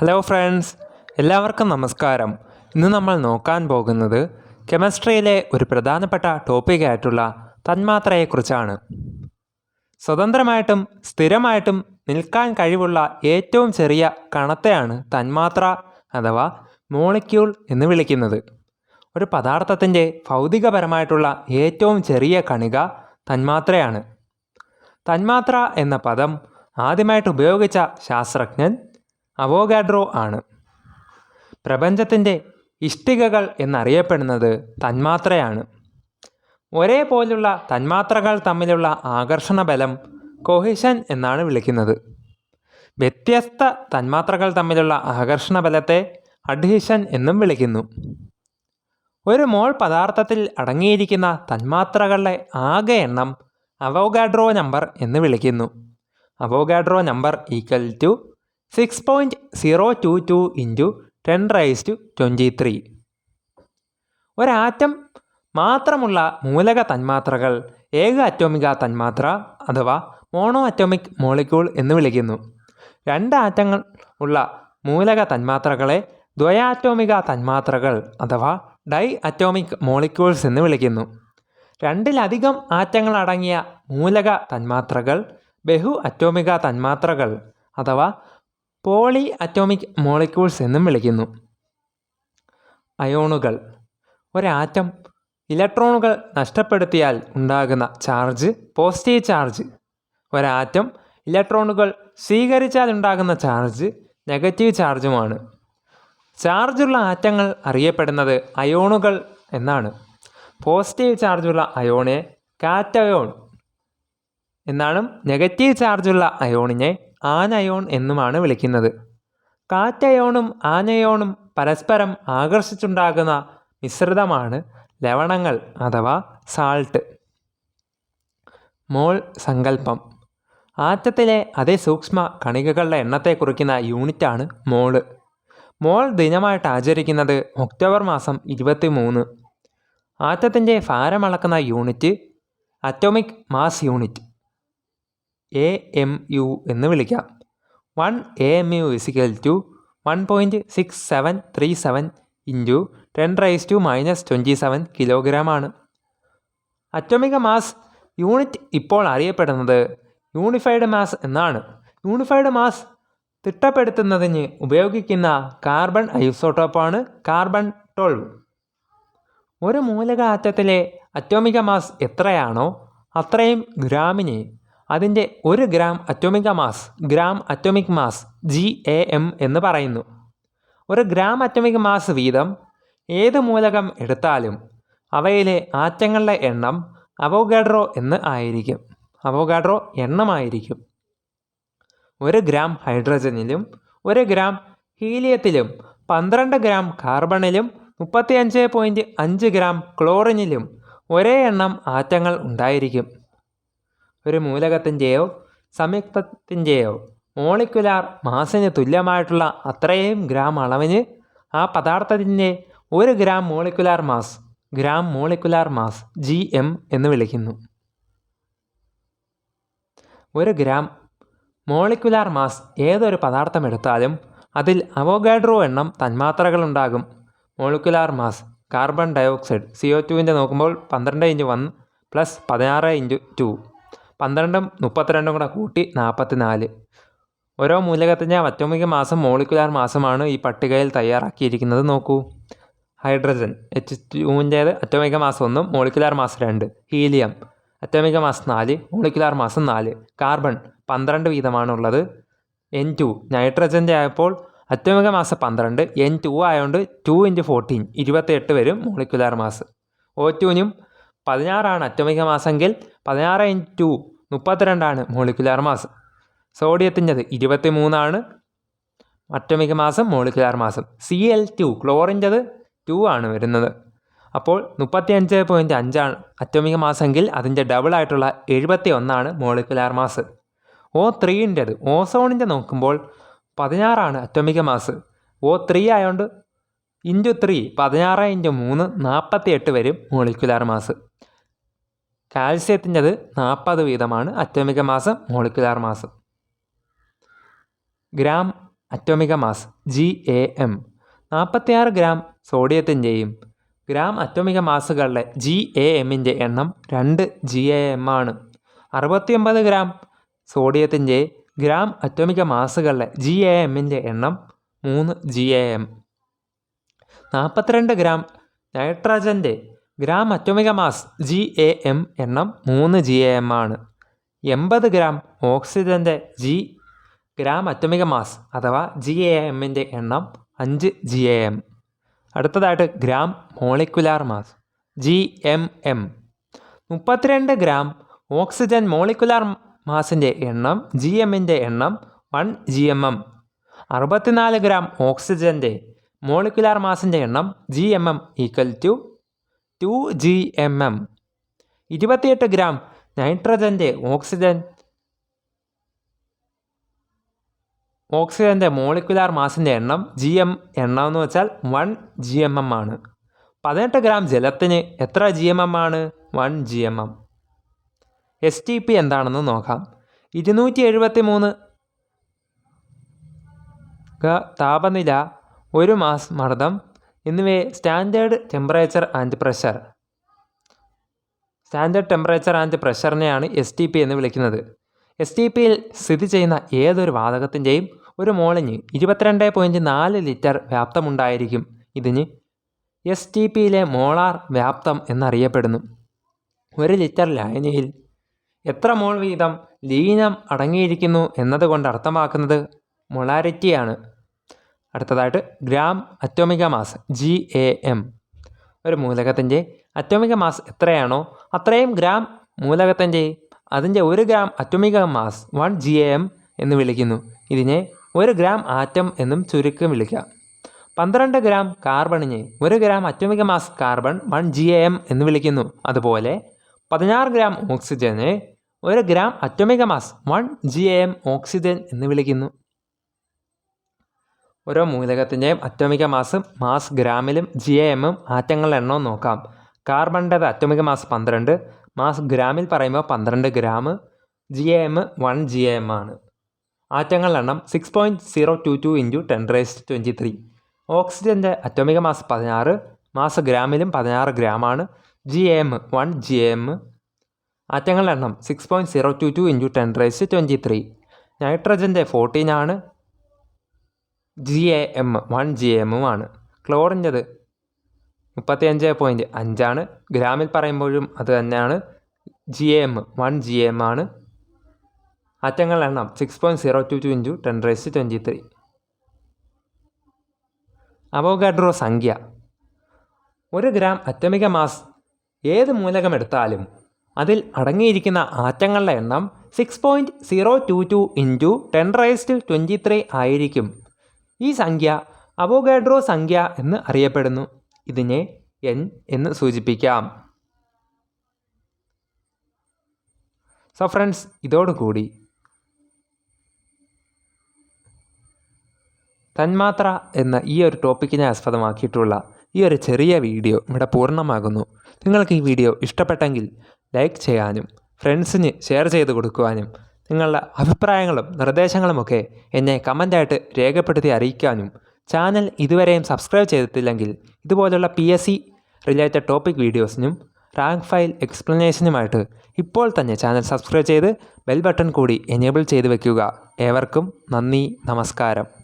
Hello friends എല്ലാവർക്കും നമസ്കാരം. ഇന്ന് നമ്മൾ നോക്കാൻ പോകുന്നത് കെമിസ്ട്രിയിലെ ഒരു പ്രധാനപ്പെട്ട ടോപ്പിക്കായിട്ടുള്ള തന്മാത്രയെക്കുറിച്ചാണ്. സ്വതന്ത്രമായിട്ടും സ്ഥിരമായിട്ടും നിൽക്കാൻ കഴിവുള്ള ഏറ്റവും ചെറിയ കണത്തെയാണ് തന്മാത്ര അഥവാ മോളിക്യൂൾ എന്ന് വിളിക്കുന്നത്. ഒരു പദാർത്ഥത്തിന്റെ ഭൗതികപരമായിട്ടുള്ള ഏറ്റവും ചെറിയ കണിക തന്മാത്രയാണ്. തന്മാത്ര എന്ന പദം ആദ്യമായിട്ട് ഉപയോഗിച്ച ശാസ്ത്രജ്ഞൻ അവോഗാഡ്രോ ആണ്. പ്രപഞ്ചത്തിന്റെ ഇഷ്ടികകൾ എന്നറിയപ്പെടുന്നത് തന്മാത്രയാണ്. ഒരേപോലുള്ള തന്മാത്രകൾ തമ്മിലുള്ള ആകർഷണ ബലം കൊഹിഷൻ എന്നാണ് വിളിക്കുന്നത്. വ്യത്യസ്ത തന്മാത്രകൾ തമ്മിലുള്ള ആകർഷണ ബലത്തെ അഡ്ഹിഷൻ എന്നും വിളിക്കുന്നു. ഒരു മോൾ പദാർത്ഥത്തിൽ അടങ്ങിയിരിക്കുന്ന തന്മാത്രകളുടെ ആകെ എണ്ണം അവോഗാഡ്രോ നമ്പർ എന്ന് വിളിക്കുന്നു. Avogadro number equal to six point zero two two into ten raise to twenty three ഒരാറ്റം മാത്രമുള്ള മൂലക തന്മാത്രകൾ ഏക അറ്റോമിക തന്മാത്ര അഥവാ മോണോ അറ്റോമിക് മോളിക്യൂൾ എന്ന് വിളിക്കുന്നു. രണ്ട് ആറ്റങ്ങൾ ഉള്ള മൂലക തന്മാത്രകളെ ദ്വയാറ്റോമിക തന്മാത്രകൾ അഥവാ ഡൈ അറ്റോമിക് മോളിക്യൂൾസ് എന്ന് വിളിക്കുന്നു. രണ്ടിലധികം ആറ്റങ്ങൾ അടങ്ങിയ മൂലക തന്മാത്രകൾ ബഹു അറ്റോമിക തന്മാത്രകൾ അഥവാ പോളി അറ്റോമിക് മോളിക്യൂൾസ് എന്നും വിളിക്കുന്നു. അയോണുകൾ. ഒരാറ്റം ഇലക്ട്രോണുകൾ നഷ്ടപ്പെടുത്തിയാൽ ഉണ്ടാകുന്ന ചാർജ് പോസിറ്റീവ് ചാർജ്. ഒരാറ്റം ഇലക്ട്രോണുകൾ സ്വീകരിച്ചാൽ ഉണ്ടാകുന്ന ചാർജ് നെഗറ്റീവ് ചാർജുമാണ്. ചാർജുള്ള ആറ്റങ്ങൾ അറിയപ്പെടുന്നത് അയോണുകൾ എന്നാണ്. പോസിറ്റീവ് ചാർജുള്ള അയോണെ കാറ്റയോൺ എന്നാണ്. നെഗറ്റീവ് ചാർജുള്ള അയോണിനെ ആനയോൺ എന്നുമാണ് വിളിക്കുന്നത്. കാറ്റയോണും ആനയോണും പരസ്പരം ആകർഷിച്ചുണ്ടാകുന്ന മിശ്രിതമാണ് ലവണങ്ങൾ അഥവാ സാൾട്ട്. മോൾ സങ്കല്പം ആറ്റത്തിലെ അതിസൂക്ഷ്മ കണികകളുടെ എണ്ണത്തെ കുറിക്കുന്ന യൂണിറ്റാണ് മോൾ മോൾ ദിനമായിട്ട് ആചരിക്കുന്നത് ഒക്ടോബർ മാസം ഇരുപത്തി മൂന്ന് ആറ്റത്തിന്റെ ഭാരമളക്കുന്ന unit atomic mass unit. A M U എന്ന് വിളിക്കാം. One A M U equal to one point six seven three seven into ten raise to minus twenty seven കിലോഗ്രാമാണ് അറ്റോമിക മാസ് യൂണിറ്റ് ഇപ്പോൾ അറിയപ്പെടുന്നത് യൂണിഫൈഡ് മാസ് എന്നാണ്. യൂണിഫൈഡ് മാസ് തിട്ടപ്പെടുത്തുന്നതിന് ഉപയോഗിക്കുന്ന carbon ഐസോട്ടോപ്പാണ് carbon twelve ഒരു മൂലക ആറ്റത്തിലെ അറ്റോമിക mass എത്രയാണോ അത്രയും ഗ്രാമിനെ അതിന്റെ ഒരു gram അറ്റോമിക mass gram atomic mass G A M എന്ന് പറയുന്നു. ഒരു ഗ്രാം അറ്റോമിക് മാസ് വീതം ഏത് മൂലകം എടുത്താലും അവയിലെ ആറ്റങ്ങളുടെ എണ്ണം അവോഗാഡ്രോ എന്ന് ആയിരിക്കും. അവോഗാഡ്രോ എണ്ണമായിരിക്കും. ഒരു ഗ്രാം ഹൈഡ്രജനിലും ഒരു ഗ്രാം ഹീലിയത്തിലും പന്ത്രണ്ട് ഗ്രാം കാർബണിലും മുപ്പത്തിയഞ്ച് പോയിന്റ് അഞ്ച് ഗ്രാം ക്ലോറിനിലും ഒരേ എണ്ണം ആറ്റങ്ങൾ ഉണ്ടായിരിക്കും. ഒരു മൂലകത്തിന്റെയോ സംയുക്തത്തിന്റെയോ മോളിക്കുലാർ മാസിന് തുല്യമായിട്ടുള്ള അത്രയും ഗ്രാം അളവിന് ആ പദാർത്ഥത്തിന്റെ ഒരു gram molecular mass gram molecular mass G M എന്ന് വിളിക്കുന്നു. ഒരു ഗ്രാം മോളിക്കുലാർ മാസ് ഏതൊരു പദാർത്ഥം എടുത്താലും അതിൽ അവോഗാഡ്രോ എണ്ണം തന്മാത്രകളുണ്ടാകും. Molecular mass carbon dioxide C O ടുവിന്റെ നോക്കുമ്പോൾ പന്ത്രണ്ട് ഇഞ്ച് വൺ പ്ലസ് പതിനാറ് ഇഞ്ച് ടു. പന്ത്രണ്ടും മുപ്പത്തിരണ്ടും കൂടെ കൂട്ടി നാൽപ്പത്തി നാല് ഓരോ മൂലകത്തിന്റെ അറ്റോമിക മാസം മോളിക്കുലാർ മാസമാണ് ഈ പട്ടികയിൽ തയ്യാറാക്കിയിരിക്കുന്നത്. നോക്കൂ. ഹൈഡ്രജൻ എച്ച് ടൂവിന്റേത് അറ്റോമിക മാസം ഒന്നും മോളിക്കുലാർ മാസം രണ്ട്. ഹീലിയം അറ്റോമിക മാസം നാല് മോളിക്കുലാർ മാസം നാല്. കാർബൺ പന്ത്രണ്ട് വീതമാണുള്ളത്. എൻ ടു നൈട്രജന്റെ ആയപ്പോൾ അറ്റോമിക മാസം പന്ത്രണ്ട് എൻ ടു ആയതുകൊണ്ട് ടു ഇന്റു ഫോർട്ടീൻ ഇരുപത്തെട്ട് വരും മോളിക്കുലാർ മാസ്. ഒ ടുവിനും പതിനാറാണ് അറ്റോമിക മാസെങ്കിൽ പതിനാറ് ഇൻ ടു മുപ്പത്തിരണ്ടാണ് മോളിക്കുലാർ മാസ്. സോഡിയത്തിന്റെത് ഇരുപത്തി മൂന്നാണ് അറ്റമിക മാസം മോളിക്കുലാർ മാസം. സി എൽ ടു ക്ലോറിന്റെത് ടു ആണ് വരുന്നത്. അപ്പോൾ മുപ്പത്തി അഞ്ച് പോയിന്റ് അഞ്ചാണ് അറ്റോമിക മാസമെങ്കിൽ അതിന്റെ ഡബിളായിട്ടുള്ള എഴുപത്തി ഒന്നാണ് മോളിക്കുലാർ മാസ്. ഓ ത്രീന്റെത് ഓസോണിന്റെ നോക്കുമ്പോൾ പതിനാറാണ് അറ്റോമിക മാസ്. ഓ ത്രീ ആയതുകൊണ്ട് ഇന്റു ത്രീ പതിനാറ് ഇന്റു മൂന്ന് നാൽപ്പത്തി എട്ട് വരും മോളിക്കുലാർ മാസ്. കാൽസ്യത്തിന്റെത് നാൽപ്പത് വീതമാണ്. അറ്റോമിക മാസം മോളിക്കുലാർ മാസം. Gram അറ്റോമിക mass G A M നാൽപ്പത്തിയാറ് ഗ്രാം സോഡിയത്തിന്റെയും ഗ്രാം അറ്റോമിക മാസുകളുടെ ജി എ എമ്മിന്റെ എണ്ണം രണ്ട് ജി എ എം ആണ്. അറുപത്തിയൊമ്പത് ഗ്രാം സോഡിയത്തിന്റെ ഗ്രാം അറ്റോമിക മാസുകളുടെ ജി എ എമ്മിന്റെ എണ്ണം മൂന്ന് ജി എ എം നാൽപ്പത്തിരണ്ട് ഗ്രാം നൈട്രജന്റെ gram അറ്റോമിക mass G A M എണ്ണം മൂന്ന് ജി എ എം ആണ്. എൺപത് ഗ്രാം ഓക്സിജന്റെ ജി ഗ്രാം അറ്റോമിക മാസ് അഥവാ ജി എ എമ്മിന്റെ എണ്ണം അഞ്ച് ജി എ എം അടുത്തതായിട്ട് gram molecular mass G M M മുപ്പത്തിരണ്ട് ഗ്രാം ഓക്സിജൻ മോളിക്കുലാർ മാസിന്റെ എണ്ണം ജി എമ്മിന്റെ എണ്ണം വൺ ജി എം എം അറുപത്തിനാല് ഗ്രാം ഓക്സിജന്റെ മോളിക്കുലാർ മാസിന്റെ എണ്ണം G M M equal to two G M M. ഇരുപത്തിയെട്ട് ഗ്രാം നൈട്രജന്റെ ഓക്സിജൻ. ഓക്സിജന്റെ മോളിക്കുലാർ മാസിന്റെ എണ്ണം ജി എം എണ്ണം എന്ന് വെച്ചാൽ വൺ ജി എം എം ആണ്. പതിനെട്ട് ഗ്രാം ജലത്തിന് എത്ര ജി എം എം ആണ്? One G M M. S T P എന്താണെന്ന് നോക്കാം. ഇരുന്നൂറ്റി എഴുപത്തി മൂന്ന് താപനില ഒരു മാസ് മർദ്ദം എന്നിവയെ standard temperature and pressure. Standard temperature and പ്രഷറിനെയാണ് S T P എന്ന് വിളിക്കുന്നത്. എസ് ടി പിയിൽ സ്ഥിതി ചെയ്യുന്ന ഏതൊരു വാതകത്തിന്റെയും ഒരു മോളിന് ഇരുപത്തിരണ്ട് പോയിന്റ് നാല് ലിറ്റർ വ്യാപ്തമുണ്ടായിരിക്കും. ഇതിന് എസ് ടി പിയിലെ മോളാർ വ്യാപ്തം എന്നറിയപ്പെടുന്നു. ഒരു ലിറ്റർ ലായനിയിൽ എത്ര മോൾ വീതം ലീനം അടങ്ങിയിരിക്കുന്നു എന്നതുകൊണ്ട് അർത്ഥമാക്കുന്നത് മൊളാരിറ്റിയാണ്. അടുത്തതായിട്ട് gram അറ്റോമിക mass G A M ഒരു മൂലകത്തിന്റെ അറ്റോമിക മാസ് എത്രയാണോ അത്രയും ഗ്രാം മൂലകത്തിന്റെ അതിന്റെ ഒരു gram അറ്റോമിക mass one G A M എന്ന് വിളിക്കുന്നു. ഇതിനെ ഒരു ഗ്രാം ആറ്റം എന്നും ചുരുക്കം വിളിക്കാം. പന്ത്രണ്ട് ഗ്രാം കാർബണിനെ ഒരു gram അറ്റോമിക mass carbon one G A M എന്ന് വിളിക്കുന്നു. അതുപോലെ പതിനാറ് ഗ്രാം ഓക്സിജനെ ഒരു gram അറ്റോമിക mass one G A M oxygen എന്ന് വിളിക്കുന്നു. ഓരോ മൂലകത്തിന്റെയും അറ്റോമിക മാസ് മാസ് ഗ്രാമിലും ജി എ എമ്മും ആറ്റങ്ങളുടെ എണ്ണവും നോക്കാം. കാർബണിന്റെ അറ്റോമിക മാസ് പന്ത്രണ്ട് മാസ് ഗ്രാമിൽ പറയുമ്പോൾ പന്ത്രണ്ട് gram G A M one G A M ആണ്. ആറ്റങ്ങളുടെ എണ്ണം six point zero two two into ten raised twenty three ഓക്സിജന്റെ അറ്റോമിക മാസ് പതിനാറ് മാസ് ഗ്രാമിലും പതിനാറ് ഗ്രാമാണ് G A M one G A M ആറ്റങ്ങളുടെ എണ്ണം six point zero two two into ten raise twenty three നൈട്രജന്റെ fourteen ആണ്. G A M one G എമ്മുമാണ് ക്ലോറിന്റെത് മുപ്പത്തി അഞ്ച് പോയിന്റ് അഞ്ചാണ്. ഗ്രാമിൽ പറയുമ്പോഴും അത് തന്നെയാണ്. G A M one G M ആണ്. ആറ്റങ്ങളുടെ എണ്ണം six point zero two two into ten raise twenty three Avogadro സംഖ്യ. ഒരു ഗ്രാം അറ്റമിക മാസ് ഏത് മൂലകം എടുത്താലും അതിൽ അടങ്ങിയിരിക്കുന്ന ആറ്റങ്ങളുടെ എണ്ണം six point zero two two into ten raised twenty three ആയിരിക്കും. ഈ സംഖ്യ അവോഗാഡ്രോ സംഖ്യ എന്ന് അറിയപ്പെടുന്നു. ഇതിനെ എൻ എന്ന് സൂചിപ്പിക്കാം. സോ ഫ്രണ്ട്സ് ഇതോടുകൂടി. തന്മാത്ര എന്ന ഈ ഒരു ടോപ്പിക്കിനെ ആസ്പദമാക്കിയിട്ടുള്ള ഈ ഒരു ചെറിയ വീഡിയോ ഇവിടെ പൂർണമാകുന്നു. നിങ്ങൾക്ക് ഈ വീഡിയോ ഇഷ്ടപ്പെട്ടെങ്കിൽ ലൈക്ക് ചെയ്യാനും ഫ്രണ്ട്സിന് ഷെയർ ചെയ്ത് കൊടുക്കുവാനും നിങ്ങളുടെ അഭിപ്രായങ്ങളും നിർദ്ദേശങ്ങളുമൊക്കെ എന്നെ കമന്റായിട്ട് രേഖപ്പെടുത്തി അറിയിക്കാനും ചാനൽ ഇതുവരെയും സബ്സ്ക്രൈബ് ചെയ്തിട്ടില്ലെങ്കിൽ ഇതുപോലുള്ള P S C related topic വീഡിയോസിനും rank file എക്സ്പ്ലനേഷനുമായിട്ട് ഇപ്പോൾ തന്നെ ചാനൽ സബ്സ്ക്രൈബ് ചെയ്ത് ബെൽ ബട്ടൺ കൂടി എനേബിൾ ചെയ്ത് വയ്ക്കുക ഏവർക്കും നന്ദി നമസ്കാരം.